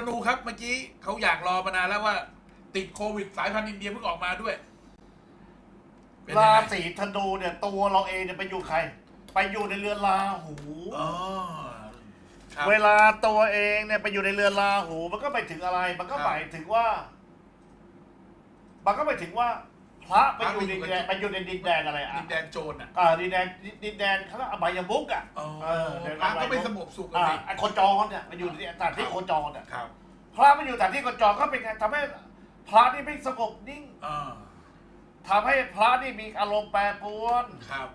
ามาราศีธนูครับเมื่อกี้เขาอยากรอมานานแล้วว่า ติดโควิดสายพันธุ์อินเดียเพิ่งออกมาด้วยเป็นยังราไงศีธนูเนี่ยตัวเราเองเนี่ยไปอยู่ใคร ไปอยู่ในเรือนราหู อ๋อครับ เวลาตัวเองเนี่ยไปอยู่ในเรือนราหู มันก็ไปถึงอะไร มันก็ครับ หมายถึงว่า มันก็ไปถึงว่า พระไปอยู่พระไปอยู่ดินแดนกับไปอยู่ในดินแดนอะไรอะดินแดนโจรอะอ่าดินแดนดินแดนเขาเรียกอบายมุกอะอ๋อเออเดี๋ยวพระก็ไม่อะไรสงบสุขเลอ่ายไอ้โคจรเนี่ยไปอยู่ในสถานที่โคจรอะครับพระมาอยู่สถานที่โคจรก็เป็นไงทำให้พระนี่ไม่สงบนิ่งอ่าทำให้พระนี่มีอารมณ์แปรปรวนครับ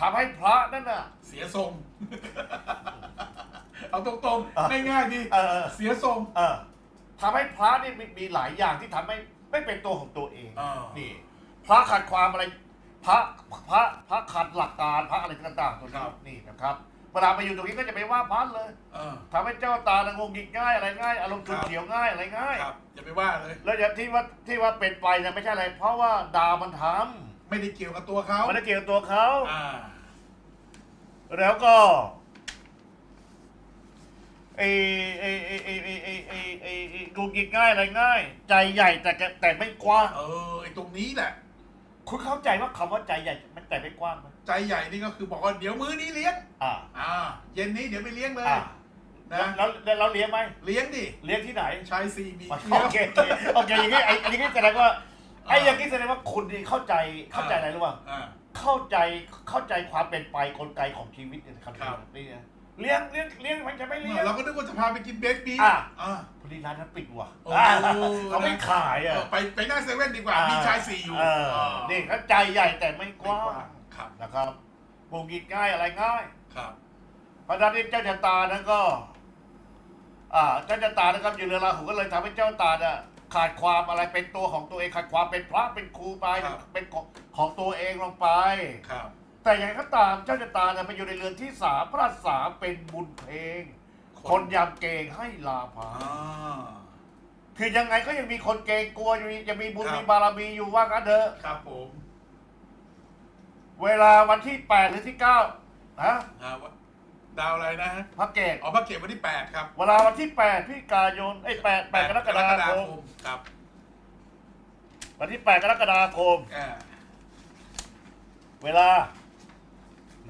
ทำให้พระนั่นน่ะ เสียทรง เอาตรงอะๆง่ายๆดีเออเออ เสียทรง เออทำให้พระนี่มีมีหลายอย่างที่ทำให้ ไม่เป็นตัวของตัวเองอ่านี่พระขาดความอะไรพระพระพระขาดหลักการพระอะไรต่างๆตัวครันี้บนี่นะครับเวลาไปอยู่ตรงนี้ก็จะไปว่าพระเลยเออ ทำให้เจ้าตาละงงกิกง่ายอะไรง่ายอารมณ์ฉุนครับ เฉียวง่ายอะไรง่าย ครับอย่าไปว่าเลย แล้วอย่างที่ว่าที่ว่าเป็นไปเนี่ยไม่ใช่อะไร เพราะว่าดาวมันทไม่ได้เกี่ยวกับตัวเขาำมันได้เกี่ยวกับตัวเขา อ่า แล้วก็ไอ้ไอ้ไอ้ไอ้ กินง่ายอะไรง่าย ใจใหญ่แต่แกแต่ไม่กว้าง เออไอ้ตรงนี้แหละ คุณเข้าใจว่าคำว่าใจใหญ่มันแต่ไม่กว้างไหมใจใหญ่นี่ก็คือบอกว่าเดี๋ยวมื้อนี้เลี้ยง อ่า อ่า เย็นนี้เดี๋ยวไปเลี้ยงเลยอ่านะแล้วแล้วแล้วเราเลี้ยงไหมเลี้ยงดิเลี้ยงที่ไหนชายสี่มีโอเลี้ยงเคโอเคโอเคอย่างนี้ไอ้อันนี้แสดงว่าไอ้อย่างนี้แสดงว่าคุณนี่เข้าใจเข้าใจอะไรรู้ป่ะอ่า เข้าใจเข้าใจความเป็นไปกลไกของชีวิตเนี่ยนะครับครับ นี่นะ เลี้ยงเลี้ยงเลี้ยงมันจะไม่เลี้ยง เราก็นึกว่าจะพาไปกินเบสบีอะ อ่าพอดีร้านนั้นปิดว่ะโอ้อ่าเขาไม่ขายอะเออไปไปหน้าเซเว่นดีกว่า มีชายสี่อยู่เอออ่านี่เขาใจใหญ่แต่ไม่กไม่ว้ากว้างงครับนะครับปลูกกินง่ายอะไรง่ายครับ เพราะฉะนั้นเจ้าชะตานั้นก็ อ่าเจ้าชะตานะครับอยู่เรือราหูก็เลยทำให้เจ้าตาเนี่ยขาดความอะไรเป็นตัวของตัวเองขาดความเป็นพระเป็นครูไปครับ เป็นของของตัวเองลงไป ครับ แต่อย่างไรก็ตามเจ้าชะตาเนี่ยไปอยู่ในเรือนที่สามพระราชสามเป็นบุญเพลง คนยำเกรงให้ลาภาอ่า คือยังไงก็ยังมีคนเกรงกลัวอยู่ยังมีบุญครับ มีบารมีอยู่ว่างั้นเถอะครับผมเวลาวันที่แปดหรือที่เก้านะอ่าดาวอะไรนะฮะพระเกตอ๋อพระเกศวันที่แปดครับเวลาวันที่แปดพฤศจิกายนไอ้แปดแปดกรกฎาคมครับวันที่แปดกรกฎาคม อ่าเวลา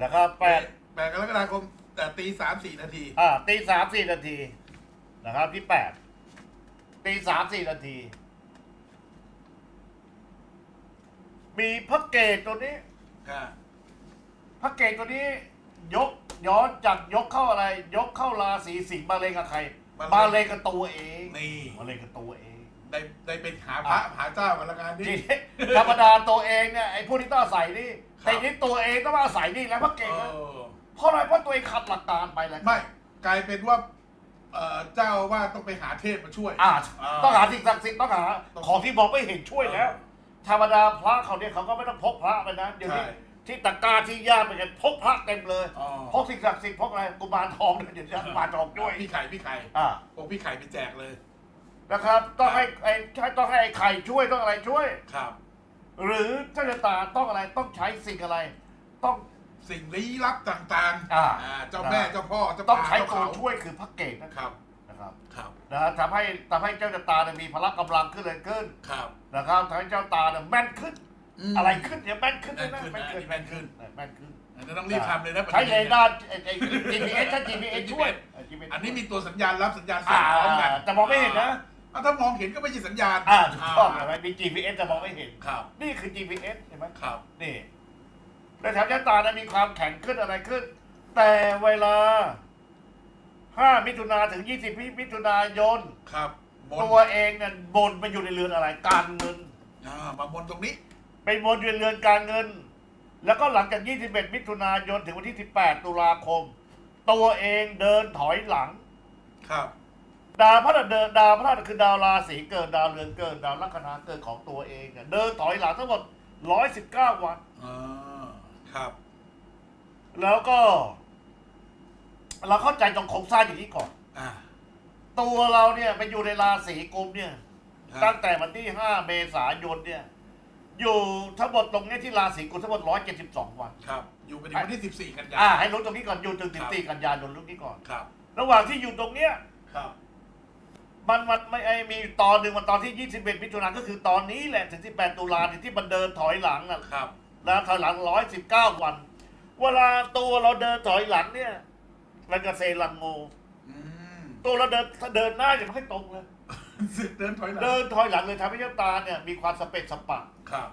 นะครับแปดแปดกรกฎาคมแต่ตีสามสี่นาทีอ่าตีสามสี่นาทีนะครับที่แปดตีสามสี่นาที มีพระเกตตัวนี้อ่าพระเกตตัวนี้ ยกย้อนจากยกเข้าอะไร ยกเข้าราศีสิงห์มาเลงกับใครมาเลงกับตัวเองนี่มาเลงกับตัวเอง ได้ได้ไปหาพระอะหาเจ้ากันละกันทีนี่ นี้ธรรมดาตัวเองเนี่ยไอ้ผู้ที่ต้องอาศัยนี่แต่ทีนี้ตัวเองต้องมาอาศัยนี่แล้วพระเกเอตนะอเพราะอะไรเพราะตัวเองขัดหลักการไปแล้วไม่กลายเป็นว่าเอ่อเจ้าว่าต้องไปหาเทพมาช่วย อ่าอ่า ต้องหาสิ่งศักดิ์สิทธิ์ต้องหาต้องของที่มองไม่เห็นช่วยแล้ว ธรรมดาพระเขาเนี่ยเขาก็ไม่ต้องพกพระไปนะเดี๋ยวนี้ใช่ ที่ตะกร้าที่ย่าไปกันพกพระเต็มเลยอ๋อพกสิ่งศักดิ์สิทธิ์พกอะไรกุมารทองเนี่ยเดี๋ยวจะกุมารทองด้วยพี่ไข่พี่ไข่อ่า พวกพี่ไข่ไปแจกเลย นะครับ ต้องให้ไอ้ใช่ต้องให้ไอ้ไข่ช่วยต้องอะไรช่วย ครับ หรือเจ้าชะตาต้องอะไรต้องใช้สิ่งอะไร ต้อง สิ่งลี้ลับต่างๆอ่าเจ้าแม่เจ้าพ่อเจ้าต้องป่าใช้เจ้าตัวเขาช่วยคือพระเกตนะครับนะครับครับนะทำให้ทำให้เจ้าชะตาเนี่ยมีพละกำลังขึ้นเลยขึ้นครับนะครับทำให้เจ้าตาเนี่ยแม่นขึ้น มอะไรขึ้นเนี่ยแม่นขึ้นแม่นนะขึ้นนะอันนี้แม่นขึ้นแม่นขึ้น อันนี้ต้องรีบทำเลยนะใช้ปัจเรจุบันดาร์ไอ้ไอ้ GPS ถ้า GPS ช่วย GPS อันนี้มีตัวสัญญาณรับสัญญาณอ่าส่งพร้อมกันแต่มองไม่เห็นนะ อ่าถ้ามองเห็นก็ไม่ใช่สัญญาณอ่าถูกต้องนะมี GPS แต่มองไม่เห็น ครับ นี่คือ GPS เห็นไหมครับ นี่และแถมชะตาเนี่ยมีความแข็งขึ้นอะไรขึ้น แต่เวลา 5 มิถุนาถึง 20 มิถุนายน ครับบนตัวเองเนี่ยบนไปอยู่ในเรือนอะไร การเงิน อ่ามาบนตรงนี้เป็นบนอยู่ในเรือนการเงิน แล้วก็หลังจาก 21 มิถุนายนถึงวันที่ 18 ตุลาคม ตัวเองเดินถอยหลัง ครับ ดาวพระหัสเดินดาวพระหัสคือดาวราศีเกิดดาวเรือนเกิดดาวลัคนาเกิดของตัวเองเนี่ยเดินถอยหลังทั้งหมด119วัน อ่าครับ แล้วก็ เราเข้าใจตรงโครงสร้างอย่างนี้ก่อน อ่าตัวเราเนี่ยไปอยู่ในราศีกุมเนี่ย ครับตั้งแต่วันที่ 5 เมษายนเนี่ย อยู่ทั้งหมดตรงเนี้ยที่ราศีกุมทั้งหมด 172 วัน ครับ อยู่ไปถึงวันที่14กันยาอ่า ให้รู้ตรงนี้ก่อนอยู่ถึงครับ14กันยายนรู้นี้ก่อน ครับ ระหว่างที่อยู่ตรงเนี้ย ครับ มันมันไม่ไอมีตอนหนึ่งมันตอนที่ 21มิถุนายนก็คือตอนนี้แหละถึง18ตุลาเนี่ยที่มันเดินถอยหลังอะครับ แล้วถอยหลัง 119 วัน เวลาตัวเราเดินถอยหลังเนี่ยมันกระเซรังโงอืมตัวเราเดินถ้าเดินหน้าจะไม่ค่อยตรงเลยสึกเดินถอยหลังเดินถอยหลังเลยทำให้เจ้าตาเนี่ยมีความสเปะสปะ ครับ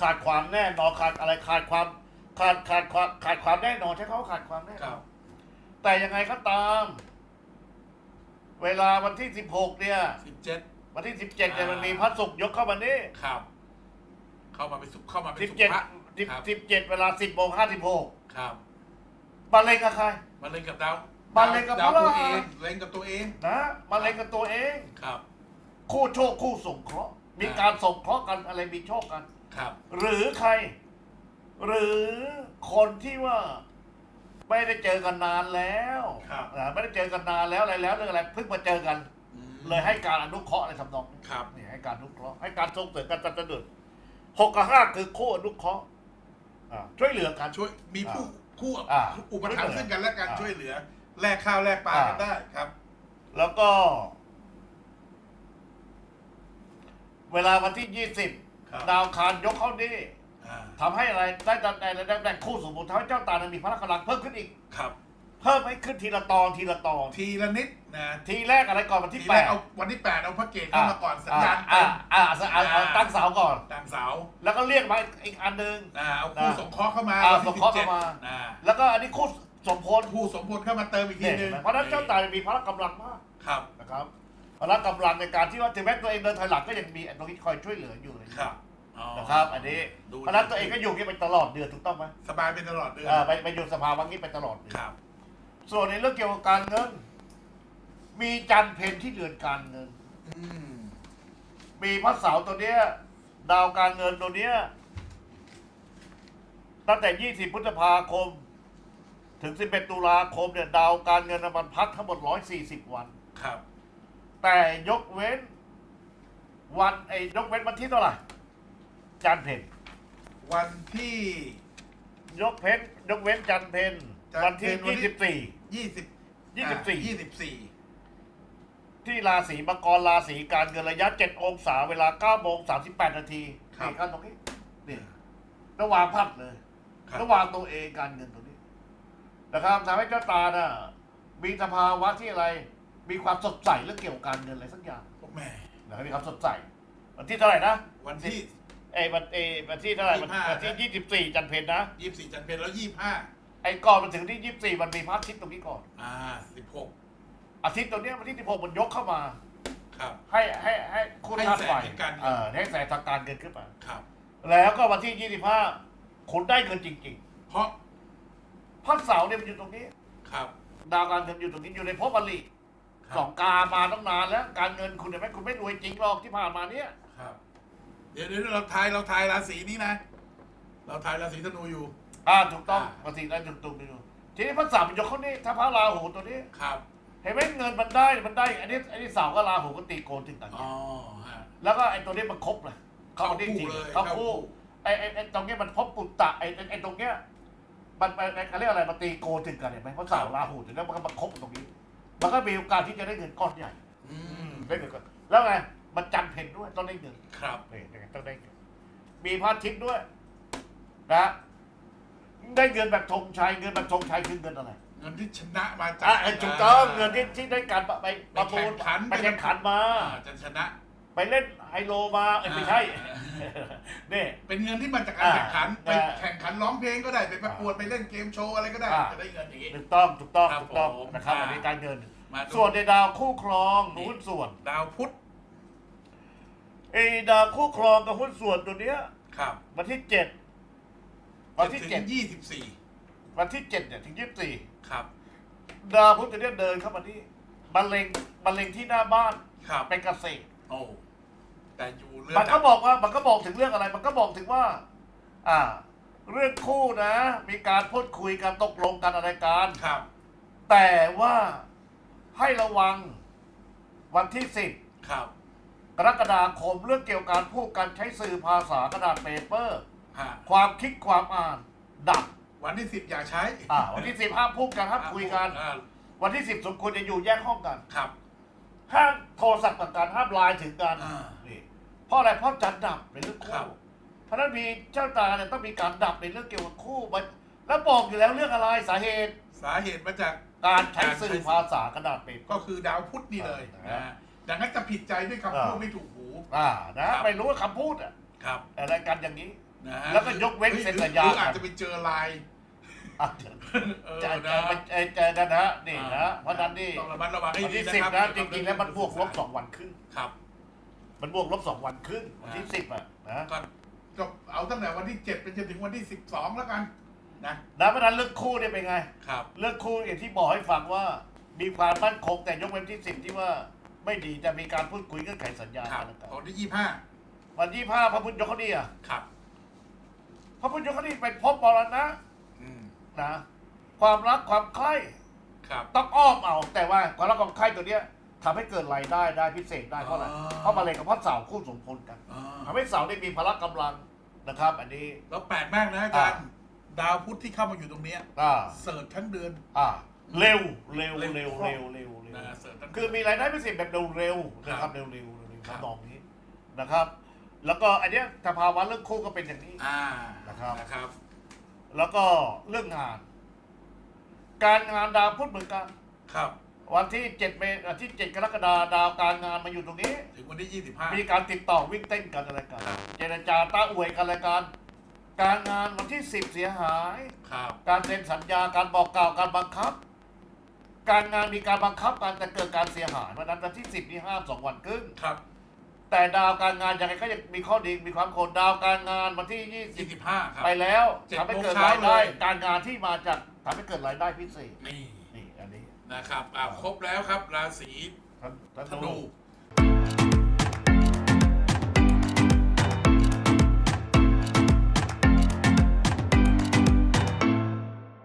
ขาดความแน่นอนขาดอะไรขาดความขาดขาดความขาดความแน่นอนใช้เขาขาดความแน่คนรัอบนแต่ยังไงก็ตาม เวลาวันที่ 16 เนี่ย สิบเจ็ด วันที่ 17เนี่ยอ่ามั มันมีพระศุกร์ยกเข้ามานี่ครับ เข้ามาเป็นสุเข้ามาเป็นสุ17ภาพครับ10 17 เวลา 10โมง56ครับมาเล็งกับใครมาเล่นกับดาวมาเล่นกับดาวพระ ตัวราเองเล่นกับตัวเองนะมาเล็งกับตัวเอง ครับ คู่โชคคู่ส่งเคราะห์มีอ่าการส่งเคราะห์กันอะไรมีโชคกัน ครับ หรือใคร หรือคนที่ว่า ไม่ได้เจอกันนานแล้วครับอ่าไม่ได้เจอกันนานแล้วอะไรแล้วเรื่องอะไรเพิ่งมาเจอกัน อืมเลยให้การอนุเคราะห์อะไรทำนองนี้ครับ นี่ให้การอนุเคราะห์ให้การส่งเสริมการจัดระดุดหกกับห้าคือคู่อนุเคราะห์อ่าช่วยเหลือกัน ช่วยมีผู้คู่อ่าอุปถัมภ์ซึ่งกันและกันอ่าช่วยเหลือแลกข้าวแลกปลาอ่ากันได้ครับแล้วก็ เวลาวันที่ยี่สิบครับดาวคารยกเข้านี่อ่า ทำให้อะไรได้ตำแหน่งได้ตำแหน่งคู่สมบูรณ์ทำให้เจ้าตานั้นมีพละกำลังเพิ่มขึ้นอีก ครับ เพิ่มให้ขึ้นทีละตอนทีละตอน ทีละนิดนะทีแรกอะไรก่อนวันที่ทีแปแรกดเอาวันที่แปดเอาพระเกตเข้ามาก่อนสัญญาณอ่าเต็มอ่าอ่าเอาเอาเอาตั้งเสาก่อน ต่างเสาแล้วก็เรียกมาอีกอันหนึ่งอ่าเอาคู่อ่าสงเคราะห์เข้ามาอ่าวันที่สงเคราะห์เข้ามา 17อ่าแล้วก็อันนี้คู่สมพลคู่สมพลเข้ามาเติมอีกทีเนี่ยนึงเพราะฉะนั้นเจ้าตามีพละกำลังมากครับนะครับพละกำลังในการที่ว่าถึงแม้ตัวเองเดินถอยหลังก็ยังมีตรงนี้คอยช่วยเหลืออยู่เลย ครับอ๋อ นะครับอันนี้ดู เพราะฉะนั้นตัวเองก็อยู่อย่างนี้ไปตลอดเดือนถูกต้องไหมสบายเป็นตลอดเดือน อ่าไปไปอยู่สภาวะนี้ไปตลอดเดือนครับ ส่วนในเรื่องเกี่ยวกับการเงิน มีจันทร์เพนที่เดือนการเงิน อืม มีพระเสาร์ตัวเนี้ย ดาวการเงินตัวเนี้ย ตั้งแต่ 20 พฤษภาคม ถึง 11 ตุลาคมเนี่ย ดาวการเงินน่ะมันพักทั้งหมด 140 วัน ครับ แต่ยกเว้น วันไอ้ยกเว้นวันที่เท่าไหร่ จันทร์เพนวันที่ ยกเพนยกเว้นจันทร์เพนจันทร์วันที่เพ็ญวันที่24ยี่สิบยี่สิบสี่ ยี่สิบสี่ที่ราศีมังกรราศีการเงินระยะ7องศาเวลา9โมง38นาทีนี่กันตรงนี้นี่ระหว่างพัดเลย ครับระหว่างตัวเองการเงินตัวนี้นะครับทำให้เจ้าตาน่ะมีสภาวะที่อะไร มีความสดใสเรื่องเกี่ยวกับการเงินอะไรสักอย่างแหม่นะครับมีความสดใสวันที่เท่าไหร่นะวันที่ ไอ้วันเอยวันที่เท่าไหร่วัน25 วันที่ยี่สิบสี่จันทร์เพนนะยี่สิบสี่จันทร์เพลแล้วยี่สิบห้าไอ้ก่อนมันถึงที่ยี่สิบสี่มันมีพระอาทิตย์ตรงนี้ก่อน อ่าสิบหกอาทิตย์ตัวเนี้ยวันที่สิบหกมันยกเข้ามา ครับ ให้ให้ให้คุณให้ธาตุแสงไฟแห่งการเงิน เออให้แสงทางการเงินขึ้นมาครับ แล้วก็วันที่ยี่สิบห้าคุณได้เงินจริงเพราะๆพระเสาร์เนี่ยมันอยู่ตรงนี้ ครับดาวการเงินอยู่ตรงนี้อยู่ในภพอลิครับสองกามาตั้งนานแล้ว การเงินคุณเห็นไหมคุณไม่รวยจริงหรอกที่ผ่านมาเนี่ย ครับ เดี๋ยวเดี๋ยวเราทายเราทายราศีนี้นะ เราทายราศีธนูอยู่ อ่าถูกต้องอ่าภาษีได้ถูกต้องไปดูทีนี้พระเสาร์มันยกเขานี่ถ้าพระราหูตัวนี้ ครับเห็นไหมเงินมันได้มันได้อันนี้อันนี้เสาร์กับราหูก็ตีโกนถึงกันอ๋อฮะ แล้วก็ไอ้ตัวนี้มันครบเลยเข้ามาได้คู่จริงเลยเข้าเข้าคู่คู่ ไอ้ไอ้ไอ้ตรงเนี้ยมันพบปุตตะไอ้ไอ้ไอ้ตรงเนี้ยมันมันมันเขาเรียกอะไรมันตีโกนถึงกันเห็นไหมเพราะเสาร์ราหูถึงแล้วมันก็มาครบตรงนี้ มันก็มีโอกาสที่จะได้เงินก้อนใหญ่ อืม ได้เงินก้อนแล้วไง มันจันเพนด้วยต้องได้เงินครับนี่ต้องได้เงินมีพระอาทิตย์ด้วย นะ ได้เงินแบบธงชัยเงินแบบธงชัยคือเงินอะไรเงินที่ชนะมาจากอะไอ้ถูกต้องเงินที่ที่ได้การไปประมูลไปแข่งขันไปแข่งขันมา อ่าจะชนะ ไปเล่นไฮโลมาเอ้ยไม่ใช่นี่ เป็นเงินที่มาจากการแข่งขันไปอ่าแข่งขันร้องเพลงก็ได้ไปประกวดไปเล่นเกมโชว์อะไรก็ได้อ่า จะได้เงินอย่างนี้ ถูกต้องถูกต้องครับถูกต้องผมนะครับอ่า อันนี้การเงิน มาดูส่วนในดาวคู่ครองหุ้นส่วน ดาวพุธ ไอ้ดาวคู่ครองกับหุ้นส่วนตัวเนี้ย ครับวันที่เจ็ดวันที่ถึเจ็ดงยี่สิบสี่วันที่เจ็ดเนี่ยถึงยี่สิบสี่ครับ ดาวพุธตัวเนี้ยเดินเข้ามาที่บันเลงบันเลงที่หน้าบ้านครับ เป็นเกษตรโอ้แต่อยู่เรือมันก็บอกว่ามันก็บอกถึงเรื่องอะไร มันก็บอกถึงว่า อ่า เรื่องคู่นะ มีการพูดคุยกันตกลงกันอะไรกันครับ แต่ว่าให้ระวังวันที่สิบครับ กรกฎาคมเรื่องเกี่ยวกับการพูดกันใช้สื่อภาษากระดาษเปเปอร์ ฮะความคิดความอ่านดับวันที่สิบอย่าใช้อ่าวันที่สิบห้ามพูดกันห้ามคุยกัน อ่าวันที่สิบสมควรจะอยู่แยกห้องกันครับ ห้ามโทรศัพท์กับการห้ามไลน์ถึงกันอ่านี่เพราะอะไรเพราะจันทร์ดับในเรื่องครัคู่บ เพราะฉะนั้นมีเจ้าตาเนี่ยต้องมีการดับในเรื่องเกี่ยวกับคู่มันแล้วบอกอยู่แล้วเรื่องอะไรสาเหตุ สาเหตุมาจากการใช้สื่การอใช้ภาษากระดาษเป็นก็คือดาวพุธนี่เลยอ่านะ ดังนั้นจะผิดใจด้วยคำพูดอ่าไม่ถูกหู อ่านะครับ ไม่รู้ว่าคำพูดอะครับอะไรกันอย่างนี้ นะฮะแล้วก็ยกเว้นหรือเซ็นสัญญา หรืออาจจะไปเจอไลน์อะเออจะนะจะไปเจอเจอกันนะนี่นะเพราะฉะนั้นนี่ต้องระมัดระวังให้วันดีที่นะสิบครับนะจริงๆแล้วมันบวกลบสองวันครึ่งครับ มันบวกลบสองวันครึ่งวันที่สิบอะนะ ก็ก็เอาตั้งแต่วันที่เจ็ดไปจนถึงวันที่สิบสองแล้วกันนะแล้วเพราะฉะนั้นเรื่องคู่เนี่ยเป็นไง ครับ เรื่องคู่อย่างที่บอกให้ฟังว่า มีความมั่นคงแต่ยกเว้นที่สิบที่ว่า ไม่ดีจะมีการพูดคุยเงื่อนไขสัญญาครับกันนะครับวันที่ยี่ห้าวันที่ห้าพระพุทธยกคดีอะครับ พระพุทธยกคดีเป็นภพมรณะอืมนะความรักความใคร่ครับต้องอ้อมเอาแต่ว่าความรักความใคร่ตัวเนี้ยทำให้เกิดรายได้ได้พิเศษได้เพราะอะไรอ๋อเพราะมาเลยกับพระเสาร์คู่สมพลกันอ่าทำให้เสาร์ได้มีพละกำลังนะครับ อันนี้ แล้วแปลกมากนะอาจารย์ ดาวพุธที่เข้ามาอยู่ตรงเนี้ยอ่าเสิร์ชทั้งเดือน อ่าเร็วเร็วเร็เร็ววคล่องเร็วเร็ว เร็วนะเสิร์ชทั้ง คือมีรายได้พิเศษแบบเร็วๆนะคครัรับบเร็วๆเร็วๆครับทำนองนี้นะครับ แล้วก็อันเนี้ยสภาวะเรื่องคู่ก็เป็นอย่างนี้ อ่านะครับ นะครับ แล้วก็เรื่องงาน การงานดาวพุธเหมือนกัน ครับ วันที่เจ็ดเมษที่เจ็ดกรกฎาดาวการงานมาอยู่ตรงนี้ ถึงวันที่ยี่สิบห้ามีการติดต่อวิ่งเต้นกันอะไรกันครับ เจรจาต้าอวยกันอะไรกันการงานวันที่สิบเสียหาย ครับ การเซ็นสัญญาการบอกกล่าวการบังคับ การงานมีการบังคับการแต่เกิดการเสียหายวันนั้นวันที่สิบนี่ห้ามสองวันครึ่งครับ แต่ดาวการงานยังไงก็ยังมีข้อดีมีความโคนดาวการงานวันที่ยี่สิยี่บสิบห้าครับ ไปแล้วเจ็ดทำให้เกิดโมงเช้ารายได้เลย การงานที่มาจากทำให้เกิดรายได้พิเศษนี่นี่อันนี้นะครับอ่าครบแล้วครับราศีท่านท่านธนูดู